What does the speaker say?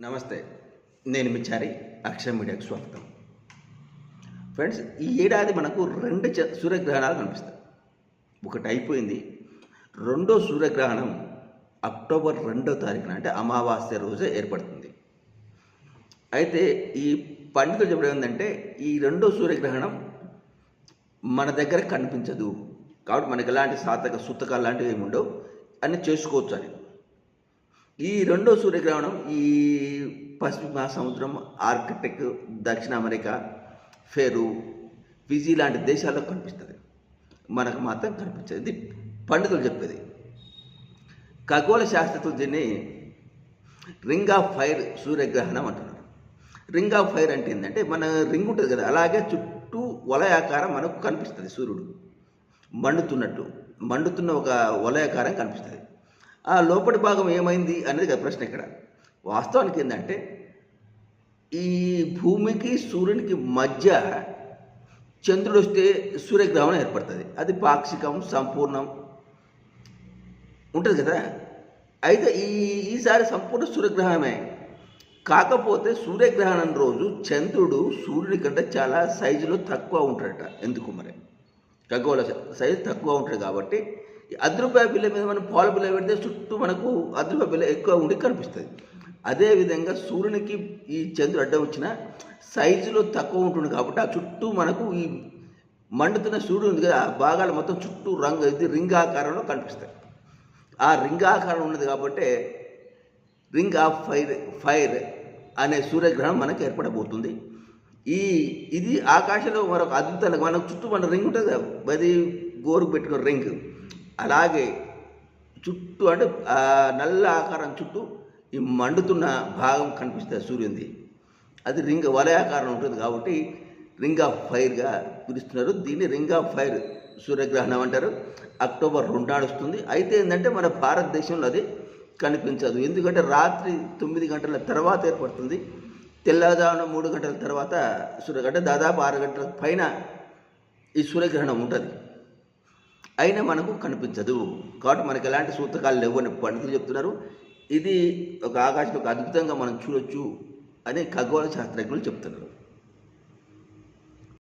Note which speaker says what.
Speaker 1: నమస్తే నేను మిచారి అక్షయ మీడియాకు స్వాగతం. ఫ్రెండ్స్ ఈ ఏడాది మనకు రెండు చ- సూర్యగ్రహణాలు కనిపిస్తాయి. ఒకటి అయిపోయింది. రెండో సూర్యగ్రహణం అక్టోబర్ రెండో తారీఖున అంటే అమావాస్య రోజే ఏర్పడుతుంది. అయితే ఈ పండితులు చెప్పడం ఏంటంటే ఈ రెండో సూర్యగ్రహణం మన దగ్గర కనిపించదు. కాబట్టి మనకి ఎలాంటి సాతక సూతకాలు లాంటివి ఏమి ఉండవు. అని చేసుకోవచ్చు అని. ఈ రెండో సూర్యగ్రహణం ఈ పసిఫిక్ మహాసముద్రం ఆర్కిటెక్ దక్షిణ అమెరికా ఫెరు ఫిజీ లాంటి దేశాల్లో కనిపిస్తుంది. మనకు మాత్రం కనిపించదు ఇది పండితులు చెప్పేది. ఖగోళ శాస్త్రజ్ఞులు దీన్ని రింగ్ ఆఫ్ ఫైర్ సూర్యగ్రహణం అంటున్నారు. రింగ్ ఆఫ్ ఫైర్ అంటే ఏంటంటే మన రింగ్ ఉంటుంది కదా అలాగే చుట్టూ వలయాకారం మనకు కనిపిస్తుంది సూర్యుడు. మండుతున్నట్టు మండుతున్న ఒక వలయాకారం కనిపిస్తుంది. ఆ లోపటి భాగం ఏమైంది అనేది ప్రశ్న ఇక్కడ. వాస్తవానికి ఏంటంటే ఈ భూమికి సూర్యునికి మధ్య చంద్రుడు వస్తే సూర్యగ్రహణం ఏర్పడుతుంది. అది పాక్షికం సంపూర్ణం ఉంటుంది కదా? అయితే ఈ ఈసారి సంపూర్ణ సూర్యగ్రహణమే కాకపోతే సూర్యగ్రహణం రోజు చంద్రుడు సూర్యుడి కంటే చాలా సైజులో తక్కువ ఉంటాడట. ఎందుకు మరి? ఖగోళ సైజు తక్కువ ఉంటుంది కాబట్టి ఈ బిల్ల మీద మనం పాల బిల్ల పెడితే చుట్టూ మనకు అర్ధ బిల్ల ఎక్కువ ఉండి కనిపిస్తుంది. అదేవిధంగా సూర్యునికి ఈ చంద్రుడు అడ్డం వచ్చిన సైజులో తక్కువ ఉంటుంది కాబట్టి ఆ చుట్టూ మనకు ఈ మండుతున్న సూర్యుడు ఉంది కదా ఆ భాగాలు మొత్తం చుట్టూ రంగు ఇది రింగ్ ఆకారంలో కనిపిస్తాయి. ఆ రింగ్ ఆకారం ఉన్నది కాబట్టి రింగ్ ఆఫ్ ఫైర్ ఫైర్ అనే సూర్యగ్రహణం మనకు ఏర్పడబోతుంది. ఈ ఇది ఆకాశంలో మరొక అద్భుతాలు మనకు చుట్టూ మన రింగ్ ఉంటుంది కదా అది గోరు పెట్టుకున్న రింగ్. అలాగే చుట్టూ అంటే నల్ల ఆకారం చుట్టూ ఈ మండుతున్న భాగం కనిపిస్తుంది సూర్యునిది. అది రింగ్ వలయాకారం ఉంటుంది కాబట్టి రింగ్ ఆఫ్ ఫైర్గా పిలుస్తున్నారు. దీన్ని రింగ్ ఆఫ్ ఫైర్ సూర్యగ్రహణం అంటారు. అక్టోబర్ రెండు నడుస్తుంది అయితే ఏంటంటే మన భారతదేశంలో అది కనిపించదు. ఎందుకంటే రాత్రి తొమ్మిది గంటల తర్వాత ఏర్పడుతుంది. తెల్లవారుజామున మూడు గంటల తర్వాత సూర్యగంట దాదాపు ఆరు గంటల పైన ఈ సూర్యగ్రహణం ఉంటుంది. అయినా మనకు కనిపించదు. కాబట్టి మనకు ఎలాంటి సూతకాలు లేవు అని పండితులు చెప్తున్నారు. ఇది ఒక ఆకాశం ఒక అద్భుతంగా మనం చూడొచ్చు అని ఖగోళ శాస్త్రజ్ఞులు చెప్తున్నారు.